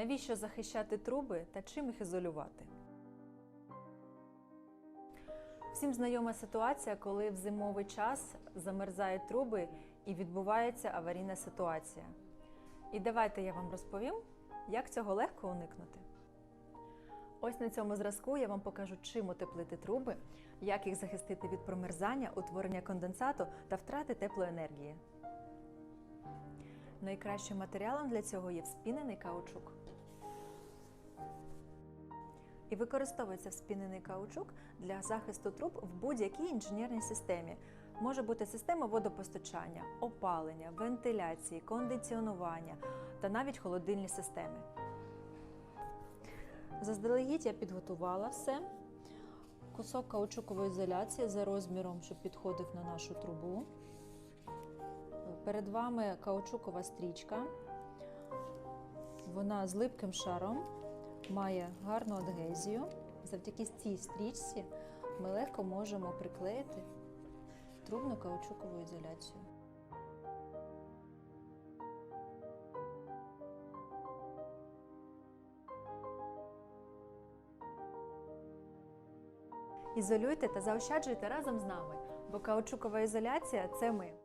Навіщо захищати труби та чим їх ізолювати? Всім знайома ситуація, коли в зимовий час замерзають труби і відбувається аварійна ситуація. І давайте я вам розповім, як цього легко уникнути. Ось на цьому зразку я вам покажу, чим утеплити труби, як їх захистити від промерзання, утворення конденсату та втрати теплоенергії. Найкращим матеріалом для цього є вспінений каучук. І використовується вспінений каучук для захисту труб в будь-якій інженерній системі. Може бути система водопостачання, опалення, вентиляції, кондиціонування та навіть холодильні системи. Заздалегідь я підготувала все. Кусок каучукової ізоляції за розміром, щоб підходив на нашу трубу. Перед вами каучукова стрічка. Вона з липким шаром має гарну адгезію. Завдяки цій стрічці ми легко можемо приклеїти трубну каучукову ізоляцію. Ізолюйте та заощаджуйте разом з нами, бо каучукова ізоляція це ми.